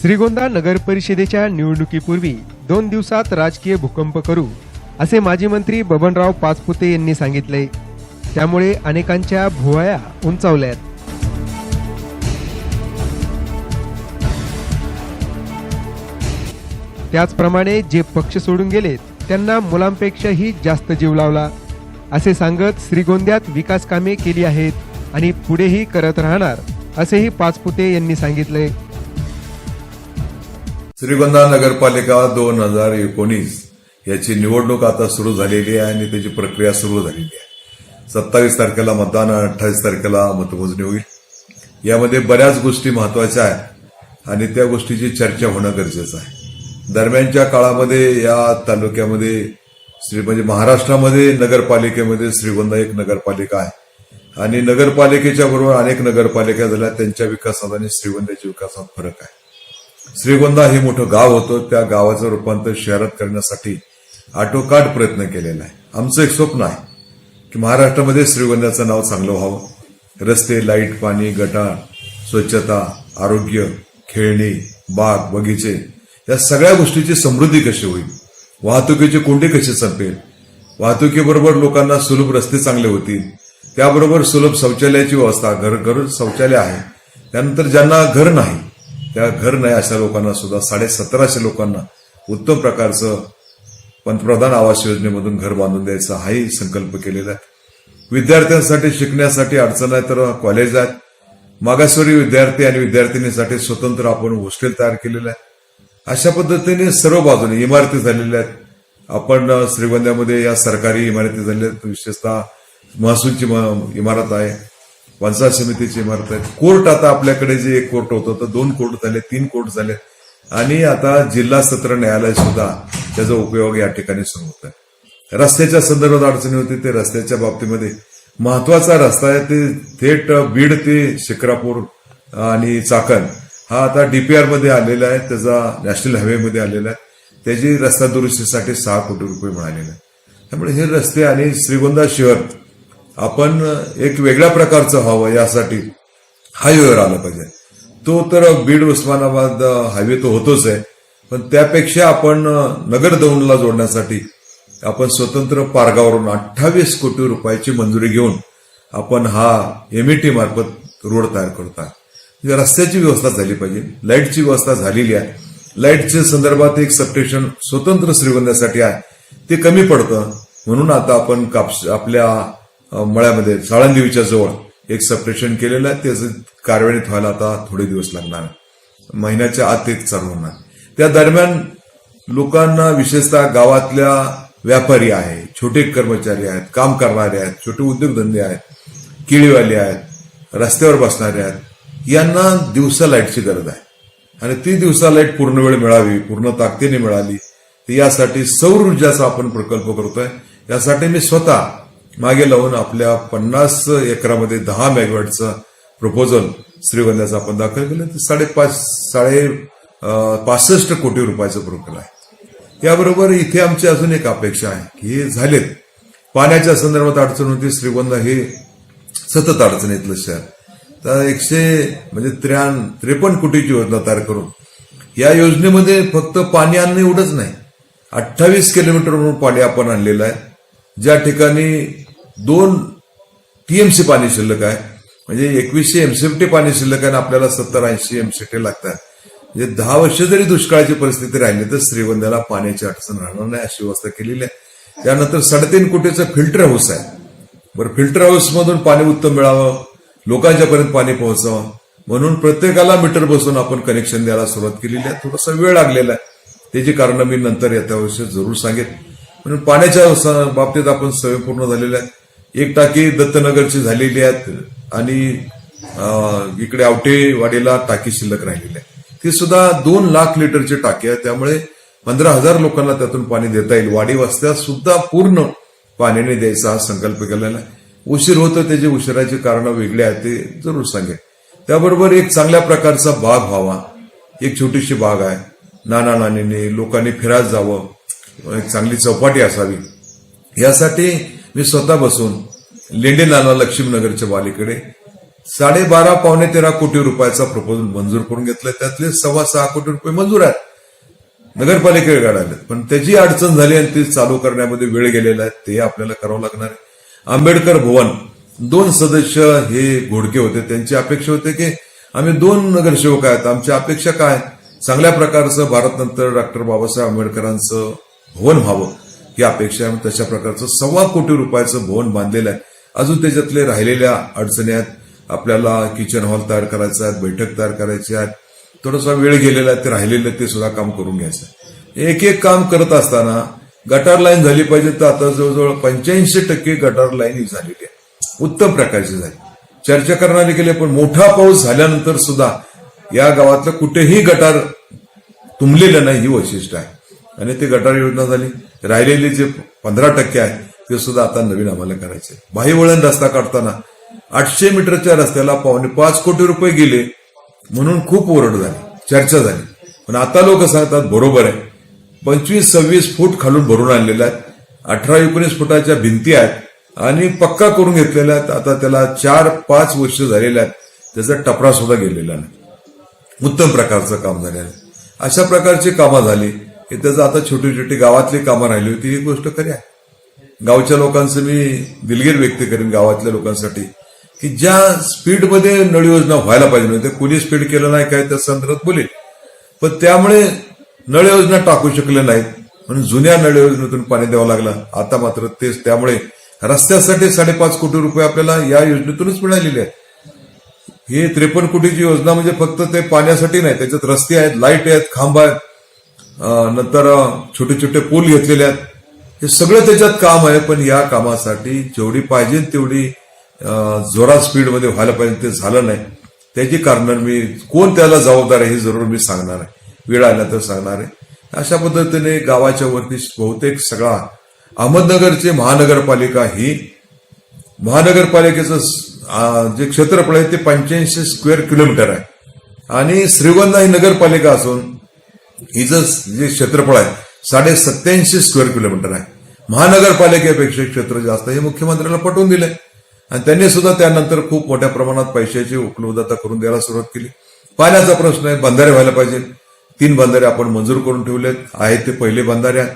श्रीगोंदा नगर परिषदेच्या निवडणुकीपूर्वी दोन दिवसात राजकीय भूकंप करू असे माजी मंत्री बबनराव पाचपुते यांनी सांगितले. त्यामुळे अनेकांच्या भुवया उंचावल्यात. त्याचप्रमाणे जे पक्ष सोडून गेलेत त्यांना मुलांपेक्षाही जास्त जीव लावला. असे सांगत श्रीगोंद्यात विकास कामे केली आहेत आणि पुढेही करत राहणार असेही पाचपुते यांनी सांगितले. श्रीगोंदा नगरपालिका दोन हजार एकोणीस याची निवडणूक आता सुरू झालेली आहे आणि त्याची प्रक्रिया सुरू झालेली आहे. सत्तावीस तारखेला मतदान अठ्ठावीस तारखेला मतमोजणी होईल. यामध्ये बऱ्याच गोष्टी महत्त्वाच्या आहेत आणि त्या गोष्टीची चर्चा होणं गरजेचं आहे. दरम्यानच्या काळामध्ये या तालुक्यामध्ये श्री म्हणजे महाराष्ट्रामध्ये नगरपालिकेमध्ये श्रीगोंदा एक नगरपालिका आहे. आणि नगरपालिकेच्या बरोबर अनेक नगरपालिका झाल्या त्यांच्या विकासात आणि श्रीगोंद्याच्या विकासात फरक आहे. श्रीगोंदा हे मोठं गाव होतं. त्या गावाचं रूपांतर शहरात करण्यासाठी आटोकाट प्रयत्न केलेला आहे. आमचं एक स्वप्न आहे की महाराष्ट्रामध्ये श्रीगोंद्याचं नाव चांगलं व्हावं. रस्ते लाइट पाणी गटार स्वच्छता आरोग्य खेळणी बाग बगीचे या सगळ्या गोष्टीची समृद्धी कशी होईल? वाहतुकीची कोंडी कशी संपेल? वाहतुकीबरोबर लोकांना सुलभ रस्ते चांगले होतील. त्याबरोबर सुलभ शौचालयाची व्यवस्था घर घर शौचालय आहे. त्यानंतर ज्यांना घर नाही त्या घर नाही अशा लोकांना सुद्धा साडे सतराशे लोकांना उत्तम प्रकारचं पंतप्रधान आवास योजनेमधून घर बांधून द्यायचा हाही संकल्प केलेला आहे. विद्यार्थ्यांसाठी शिकण्यासाठी अडचण आहे तर कॉलेज आहेत. मागासवर्गीय विद्यार्थी आणि विद्यार्थिनीसाठी स्वतंत्र आपण हॉस्टेल तयार केलेलं आहे. अशा पद्धतीने सर्व बाजूने इमारती झालेल्या आहेत. आपण श्रीगोंद्यामध्ये या सरकारी इमारती झालेल्या आहेत. विशेषतः महसूलची इमारत आहे. पंचायत समितीची इमारत आहे कोर्ट आता आपल्याकडे जे एक कोर्ट होतं तर दोन कोर्ट झाले तीन कोर्ट झाले. आणि आता जिल्हा सत्र न्यायालय सुद्धा त्याचा उपयोग या ठिकाणी सुरू होत आहे. रस्त्याच्या संदर्भात अडचणी होती ते रस्त्याच्या बाबतीमध्ये महत्त्वाचा रस्ता आहे ते थेट बीड ते शिक्रापूर आणि चाकण हा आता डीपीआरमध्ये आलेला आहे त्याचा नॅशनल हायवे मध्ये आलेला आहे. त्याची रस्ता दुरुस्तीसाठी सहा कोटी रुपये मिळालेले आहे त्यामुळे हे रस्ते आणि श्रीगोंदा शहर आपण एक वेगळ्या प्रकारचं व्हावं यासाठी हायवेवर आलं पाहिजे. तो तर बीड उस्मानाबाद हायवे तो होतोच आहे. पण त्यापेक्षा आपण नगर दौंडला जोडण्यासाठी आपण स्वतंत्र पारगावरून अठ्ठावीस कोटी रुपयाची मंजुरी घेऊन आपण हा एमईटी मार्फत रोड तयार करत आहे म्हणजे रस्त्याची व्यवस्था झाली पाहिजे. लाईटची व्यवस्था झालेली आहे. लाईटच्या संदर्भात एक सबस्टेशन स्वतंत्र श्रीगोंद्यासाठी आहे. ते कमी पडतं. म्हणून आता आपण कापस आपल्या मळ्यामध्ये साळंदेवीच्या जवळ एक सप्रेशन केलेलं आहे. त्याचं कार्यान्वित व्हायला आता थोडे दिवस लागणार महिन्याच्या आत ते चालू होणार. त्या दरम्यान लोकांना विशेषतः गावातल्या व्यापारी आहे छोटे कर्मचारी आहेत काम करणारे आहेत छोटे उद्योगधंदे आहेत केळीवाले आहेत रस्त्यावर बसणारे आहेत यांना दिवसा लाईटची गरज आहे. आणि ती दिवसा लाइट पूर्ण वेळ मिळावी पूर्ण ताकदीने मिळाली तर यासाठी सौर ऊर्जाचा आपण प्रकल्प करतोय. यासाठी मी स्वतः मागे लावून आपल्या पन्नास एकरामध्ये दहा मेगावॅटचं प्रपोजल श्रीगोंद्याचं आपण दाखल केलं. ते साडेपाच साडे पासष्ट कोटी रुपयाचं प्रकल्प आहे. याबरोबर इथे आमची अजून एक अपेक्षा आहे की हे झालेत. पाण्याच्या संदर्भात अडचण होती श्रीगोंदा हे सतत अडचणीतलं शहर. तर एकशे म्हणजे त्र्याण त्रेपन्न कोटीची योजना तयार करून या योजनेमध्ये फक्त पाणी आणणं एवढंच नाही. अठ्ठावीस किलोमीटरवरून पाणी आपण आणलेलं आहे. ज्या ठिकाणी दोन टीएमसी पाणी शिल्लक आहे. म्हणजे एकवीसशे एमसीएमटी पाणी शिल्लक आहे आणि आपल्याला सत्तर ऐंशी एमसीटी लागतात. म्हणजे दहा वर्ष जरी दुष्काळाची परिस्थिती राहिली तर श्रीगोंद्याला पाण्याची अडचण राहणार नाही अशी व्यवस्था केलेली आहे. त्यानंतर साडेतीन कोटीचं फिल्टर हाऊस आहे. बरं फिल्टर हाऊसमधून पाणी उत्तम मिळावं लोकांच्यापर्यंत पाणी पोहोचावं. म्हणून प्रत्येकाला मीटर बसून आपण कनेक्शन द्यायला सुरुवात केलेली आहे. थोडासा वेळ लागलेला आहे. त्याची कारण मी नंतर येत्या वर्षी जरूर सांगेन. म्हणून पाण्याच्या बाबतीत आपण सवय पूर्ण झालेल्या आहेत एक टाकी दत्तनगरची झालेली आहेत आणि इकडे आवटेवाडीला टाकी शिल्लक राहिलेली आहे. ती सुद्धा दोन लाख लिटरची टाकी आहे. त्यामुळे पंधरा हजार लोकांना त्यातून पाणी देता येईल. वाडी वस्त्यात सुद्धा पूर्ण पाण्याने द्यायचा हा संकल्प केलेला आहे. उशीर होतं त्याची उशिराची कारणं वेगळी आहेत ते जरूर सांगेल त्याबरोबर एक चांगल्या प्रकारचा बाग व्हावा. एक छोटीशी बाग आहे. नाना नानीने लोकांनी फिरायला जावं. एक चांगली चौपाटी असावी. यासाठी मी स्वतः बसून लेंडे नाना लक्ष्मीनगरच्या वालीकडे साडेबारा पावणे तेरा कोटी रुपयाचा प्रपोजल मंजूर करून घेतलाय. त्यातले सव्वा सहा कोटी रुपये मंजूर आहेत. नगरपालिकेकडे काढायला पण त्याची अडचण झाली आणि ती चालू करण्यामध्ये वेळ गेलेला आहे. ते आपल्याला करावं लागणार आहे. आंबेडकर भवन दोन सदस्य हे घोडके होते. त्यांची अपेक्षा होते की आम्ही दोन नगरसेवक आहेत. आमची अपेक्षा काय? चांगल्या प्रकारचं भारतनंतर डॉक्टर बाबासाहेब आंबेडकरांचं भवन व्हावं. ही अपेक्षा आहे. तशा प्रकारचं सव्वा कोटी रुपयाचं भवन बांधलेलं आहे. अजून त्याच्यातले राहिलेल्या अडचणी आहेत. आपल्याला किचन हॉल तयार करायचा आहे बैठक तयार करायची आहे. थोडासा वेळ गेलेला आहे ते राहिलेलं ते सुद्धा काम करून घ्यायचं आहे. एक एक काम करत असताना गटार लाईन झाली पाहिजे तर आता जवळजवळ पंच्याऐंशी टक्के गटार लाईन ही झालेली आहे. उत्तम प्रकारची झाली. चर्चा करणारे गेले पण मोठा पाऊस झाल्यानंतर सुद्धा या गावातलं कुठेही गटार तुंबलेलं नाही ही वैशिष्ट्य आहे. आणि ते गटार योजना झाली. राहिलेले जे पंधरा टक्के आहे ते सुद्धा आता नवीन आम्हाला करायचे बाहीवळण रस्ता काढताना आठशे मीटरच्या रस्त्याला पावणे पाच कोटी रुपये गेले म्हणून खूप ओरड झाली चर्चा झाली. पण आता लोक सांगतात बरोबर आहे. पंचवीस सव्वीस फूट खालून भरून आणलेल्या आहेत अठरा एकोणीस फुटाच्या भिंती आहेत आणि पक्का करून घेतलेल्या आहेत. आता त्याला चार पाच वर्ष झालेल्या आहेत. त्याचा टपरा सुद्धा गेलेला नाही. उत्तम प्रकारचं काम झालेलं आहे. अशा प्रकारची कामं झाली. की त्याचं आता छोटी छोटी गावातली कामं राहिली होती ही गोष्ट खरी आहे. गावच्या लोकांचं मी दिलगीर व्यक्त करेन गावातल्या लोकांसाठी की ज्या स्पीडमध्ये नळ योजना व्हायला पाहिजे नव्हते कुणी स्पीड केलं नाही काय त्या संदर्भात बोलेल. पण त्यामुळे नळ योजना टाकू शकले नाहीत म्हणून जुन्या नळ योजनेतून पाणी द्यावं लागलं. आता मात्र तेच त्यामुळे रस्त्यासाठी साडेपाच कोटी रुपये आपल्याला या योजनेतूनच मिळालेले आहेत. ही त्रेपन्न कोटीची योजना म्हणजे फक्त ते पाण्यासाठी नाही त्याच्यात रस्ते आहेत लाइट आहेत खांब आहेत नंतर छोटे छोटे पूल घेतलेले आहेत. हे सगळं त्याच्यात काम आहे पण या कामासाठी जेवढी पाहिजे तेवढी जोरात स्पीडमध्ये व्हायला पाहिजे ते झालं नाही. त्याची कारण मी कोण त्याला जबाबदार आहे हे जरूर मी सांगणार आहे. वेळ आला तर सांगणार आहे. अशा पद्धतीने गावाच्या वरती बहुतेक सगळा अहमदनगरची महानगरपालिका ही महानगरपालिकेचं जे क्षेत्रफळ आहे ते पंच्याऐंशी स्क्वेअर किलोमीटर आहे. आणि श्रीगोंदा ही नगरपालिका असून हिचं जे क्षेत्रफळ आहे साडे सत्याऐंशी स्क्वेअर किलोमीटर आहे. महानगरपालिकेपेक्षा क्षेत्र जास्त हे मुख्यमंत्र्याला पटवून दिले आणि त्यांनी सुद्धा त्यानंतर खूप मोठ्या प्रमाणात पैशाची उपलब्धता करून द्यायला सुरुवात केली. पाण्याचा प्रश्न आहे बंधारे व्हायला पाहिजे. तीन बंधारे आपण मंजूर करून ठेवलेत. आहेत ते पहिले बंधारे आहेत.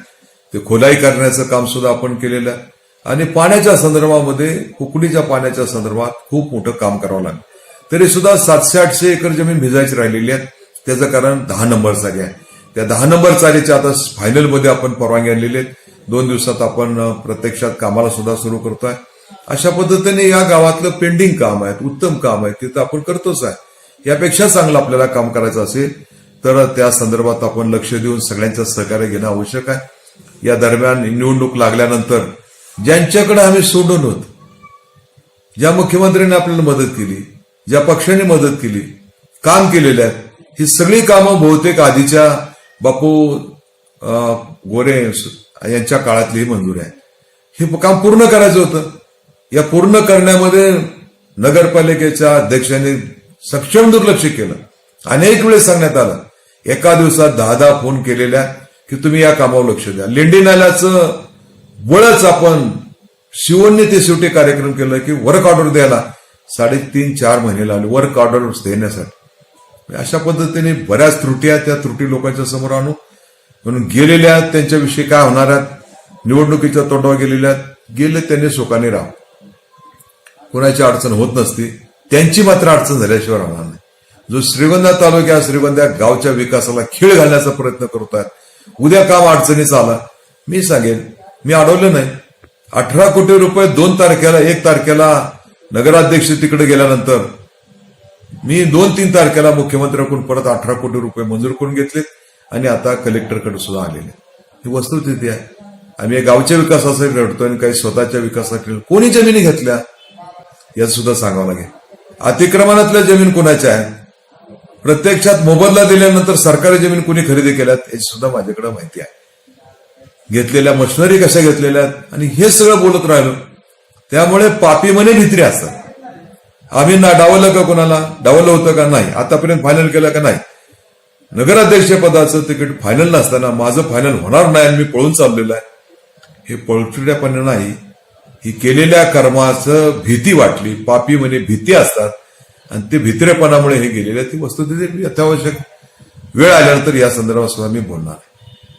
ते खोलाई करण्याचं काम सुद्धा आपण केलेलं आहे. आणि पाण्याच्या संदर्भामध्ये कुकडीच्या पाण्याच्या संदर्भात खूप मोठं काम करावं लागलं. तरी सुद्धा सातशे आठशे एकर जमीन भिजायची राहिलेली आहे. त्याचं कारण दहा नंबर आहे. त्या दहा नंबर चालीच्या आता फायनलमध्ये आपण परवानगी आणलेली आहेत. दोन दिवसात आपण प्रत्यक्षात कामाला सुद्धा सुरू करतोय. अशा पद्धतीने या गावातलं पेंडिंग काम आहे उत्तम काम आहे तिथं आपण करतोच आहे. यापेक्षा चांगलं आपल्याला काम करायचं असेल तर त्या संदर्भात आपण लक्ष देऊन सगळ्यांचं सहकार्य घेणं आवश्यक आहे. या दरम्यान निवडणूक लागल्यानंतर ज्यांच्याकडे आम्ही सोडून होत ज्या मुख्यमंत्र्यांनी आपल्याला मदत केली ज्या पक्षाने मदत केली काम केलेले आहेत ही सगळी कामं बहुतेक आधीच्या बापू अं, गोरे यांच्या काळातली मंजूर आहे. हे काम पूर्ण करायचं होतं. या पूर्ण करण्यामध्ये नगरपालिकेच्या अध्यक्षांनी सक्षम दुर्लक्ष केलं. अनेक वेळेस सांगण्यात आलं. एका दिवसात दहा दहा फोन केलेल्या की तुम्ही या कामावर लक्ष द्या. लेंडी नाल्याचं बळच आपण शिवणने ते शेवटी कार्यक्रम केलं की वर्क ऑर्डर द्यायला. साडेतीन चार महिने लागले. वर्क ऑर्डर देण्यासाठी. म्हणजे अशा पद्धतीने बऱ्याच त्रुटी आहेत त्या त्रुटी लोकांच्या समोर आणू. म्हणून गेलेल्या आहेत त्यांच्याविषयी काय होणार आहेत? निवडणुकीच्या तोंडावर गेलेल्या आहेत. गेले त्यांनी सुखाने राहा. कोणाची अडचण होत नसती. त्यांची मात्र अडचण झाल्याशिवाय राहणार नाही. जो श्रीगंधा तालुक्या श्रीगंधा गावच्या विकासाला खीळ घालण्याचा प्रयत्न करत आहेत उद्या काम अडचणीचा आला? मी सांगेन. मी अडवलं नाही. अठरा कोटी रुपये दोन तारखेला एक तारखेला नगराध्यक्ष तिकडे गेल्यानंतर मी दोन तीन तारखेला मुख्यमंत्र्याकडून परत अठरा कोटी रुपये मंजूर करून घेतलेत आणि आता कलेक्टरकडे सुद्धा आलेले ही वस्तुस्थिती आहे. आम्ही गावच्या विकासासाठी लढतो आणि काही स्वतःच्या विकासासाठी कोणी जमिनी घेतल्या यात सुद्धा सांगावं लागेल. अतिक्रमणातल्या जमीन कोणाच्या आहेत? प्रत्यक्षात मोबदला दिल्यानंतर सरकारी जमीन कोणी खरेदी केल्यात याची सुद्धा माझ्याकडे माहिती आहे. घेतलेल्या मशिनरी कशा घेतलेल्या आहेत? आणि हे सगळं बोलत राहिलो. त्यामुळे पापी मने भित्री असतात. आम्ही ना डावलं का कोणाला? डावलं होतं का नाही? आतापर्यंत फायनल केलं का नाही? नगराध्यक्ष पदाचं तिकीट फायनल नसताना माझं फायनल होणार नाही आणि मी पळून चाललेलं आहे. हे पळचुड्यापणे नाही. ही केलेल्या कर्माचं भीती वाटली. पापी म्हणे भीती असतात. आणि ते भित्रेपणामुळे हे गेलेले ती ती तिथे अत्यावश्यक वेळ आल्यानंतर या संदर्भात सुद्धा मी बोलणार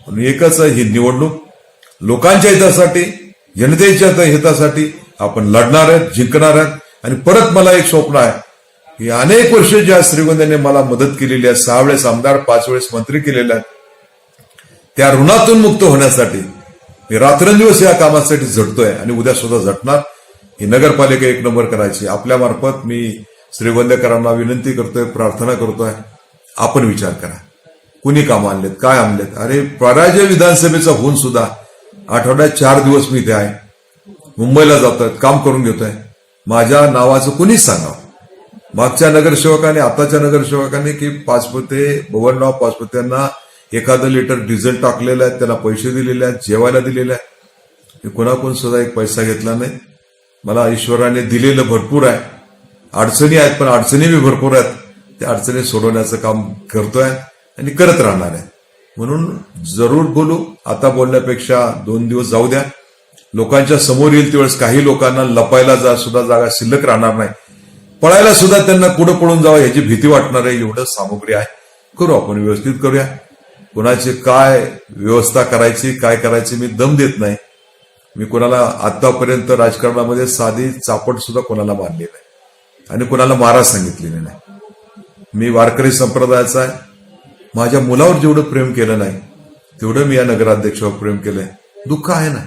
म्हणून एकच आहे, ही निवडणूक. लोकांच्या हितासाठी जनतेच्या हितासाठी आपण लढणार आहेत जिंकणार आहेत. आणि परत मला एक स्वप्न आहे. की अनेक वर्ष ज्या श्रीगोंद्याने मला मदत केलेली आहे सहा वेळेस आमदार पाच वेळेस मंत्री केलेले आहेत त्या ऋणातून मुक्त होण्यासाठी मी रात्रंदिवस या कामासाठी झटतोय आणि उद्या सुद्धा झटणार. ही नगरपालिका एक नंबर करायची. आपल्या मार्फत मी श्रीगोंदेकरांना विनंती करतोय प्रार्थना करतोय. आपण विचार करा. कुणी काम आणलेत? काय आणलेत? अरे पराजय विधानसभेचा होऊन सुद्धा आठवड्यात चार दिवस मी इथे आहे. मुंबईला जातोय काम करून घेतोय. माझ्या नावाचं कुणीच सांगावं? मागच्या नगरसेवकाने आताच्या नगरसेवकाने की पाचपुते बबनराव पाचपुत्यांना एखादं लिटर डिझेल टाकलेलं आहे त्यांना पैसे दिलेले आहेत जेवायला दिलेले आहे मी कोणाकडून सुद्धा एक पैसा घेतला नाही. मला ईश्वराने दिलेलं भरपूर आहे. अडचणी आहेत पण अडचणी बी भरपूर आहेत. त्या अडचणी सोडवण्याचं काम करतोय आणि करत राहणार आहे. म्हणून जरूर बोलू. आता बोलण्यापेक्षा दोन दिवस जाऊ द्या. लोकांच्या समोर येईल त्यावेळेस काही लोकांना लपायला जा सुद्धा जागा शिल्लक राहणार नाही. पळायला सुद्धा त्यांना पुढे पळून जावं याची भीती वाटणार आहे एवढं सामुग्री आहे. करू आपण व्यवस्थित करूया. कोणाची काय व्यवस्था करायची काय करायची मी दम देत नाही. मी कोणाला आतापर्यंत राजकारणामध्ये साधी चापट सुद्धा कोणाला मारली नाही. आणि कोणाला मारा सांगितलेली नाही. मी वारकरी संप्रदायाचा आहे. माझ्या मुलावर जेवढं प्रेम केलं नाही तेवढं मी या नगराध्यक्षावर प्रेम केलंय. दुःख आहे ना?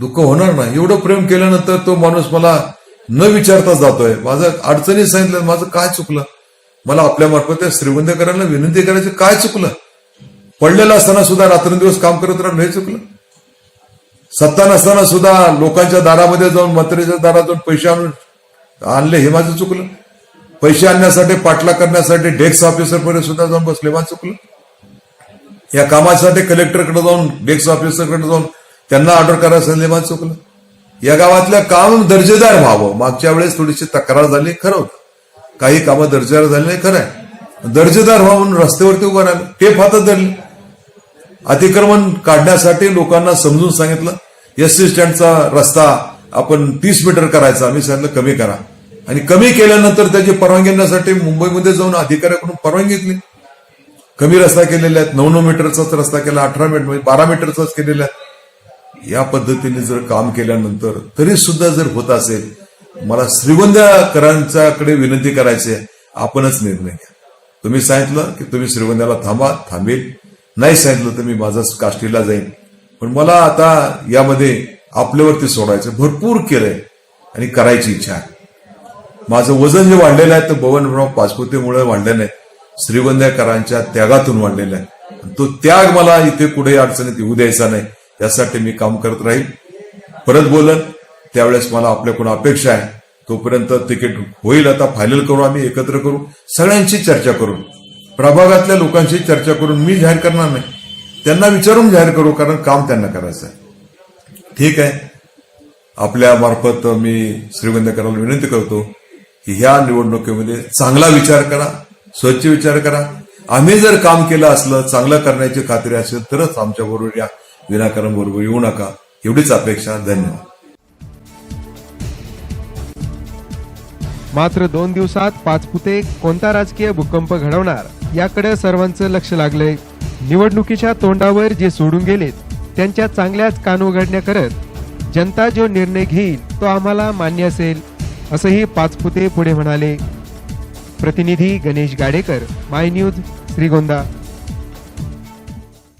दुःख होणार नाही. एवढं प्रेम केल्यानंतर तो माणूस मला न विचारता जातोय. माझं अडचणी सांगितलं माझं काय चुकलं? मला आपल्या मार्फत त्या श्रीगोंदेकरांना विनंती करायची काय चुकलं? पडलेलं असताना सुद्धा रात्रंदिवस काम करत राहून हे चुकलं? सत्ता नसताना सुद्धा लोकांच्या दारामध्ये जाऊन मंत्र्याच्या दारात जाऊन पैसे आणून आणले हे माझं चुकलं? पैसे आणण्यासाठी पाठला करण्यासाठी डेस्क ऑफिसर पर्यंत सुद्धा जाऊन बसले माझं चुकलं? या कामासाठी कलेक्टरकडे जाऊन डेस्क ऑफिसरकडे जाऊन त्यांना ऑर्डर करायला सांगितले चुकलं. या गावातलं काम दर्जेदार व्हावं. मागच्या वेळेस थोडीशी तक्रार झाली खरं होतं. काही कामं दर्जेदार झाली नाही खरं आहे. दर्जेदार व्हा म्हणून रस्त्यावरती उभं राहिलं. टेप हातात धरले. अतिक्रमण काढण्यासाठी लोकांना समजून सांगितलं एस टी स्टँडचा रस्ता आपण तीस मीटर करायचा. आम्ही सांगितलं कमी करा. आणि कमी केल्यानंतर त्याची परवानगी घेण्यासाठी मुंबईमध्ये जाऊन अधिकाऱ्याकडून परवानगी घेतली. कमी रस्ता केलेला आहेत. नऊ नऊ मीटरचाच रस्ता केला अठरा मीटर म्हणजे बारा मीटरचाच केलेला आहे या पद्धतीने जर काम केल्यानंतर तरी सुद्धा जर होत असेल मला श्रीगोंद्याकरांच्याकडे विनंती करायची आहे आपणच निर्णय घ्या. तुम्ही सांगितलं की तुम्ही श्रीगोंद्याला थांबा थांबेल. नाही सांगितलं तर मी माझा काष्टीला जाईन. पण मला आता यामध्ये आपल्यावरती सोडायचं भरपूर केलंय आणि करायची इच्छा आहे. माझं वजन जे वाढलेलं आहे तर बबनराव पाचपुतेमुळे वाढलेलं आहे. श्रीगोंद्याकरांच्या त्यागातून वाढलेलं आहे. तो त्याग मला इथे कुठेही अडचणीत येऊ द्यायचा नाही. यासाठी मी काम करत राहील. परत बोलन त्यावेळेस मला आपल्याकडून अपेक्षा आहे. तोपर्यंत तिकीट होईल आता फायनल करू आम्ही एकत्र करू. सगळ्यांशी चर्चा करू प्रभागातल्या लोकांशी चर्चा करून मी जाहीर करणार नाही. त्यांना विचारून जाहीर करू कारण काम त्यांना करायचं आहे. ठीक आहे. आपल्या मार्फत मी श्रीगंधकरांना विनंती करतो की ह्या निवडणुकीमध्ये चांगला विचार करा स्वच्छ विचार करा. आम्ही जर काम केलं असलं चांगलं करण्याची खात्री असेल तरच आमच्याबरोबर या विनाकारण बरोबर येऊ नका. एवढीच अपेक्षा. धन्यवाद. मात्र दोन दिवसात पाचपुते कोणता राजकीय भूकंप घडवणार याकडे सर्वांचं लक्ष लागलंय. निवडणुकीच्या तोंडावर जे सोडून गेलेत त्यांच्या चांगल्याच कानउघडण्या करत जनता जो निर्णय घेईल तो आम्हाला मान्य असेल असंही पाचपुते पुढे म्हणाले. प्रतिनिधी गणेश गाडेकर माय न्यूज श्रीगोंदा.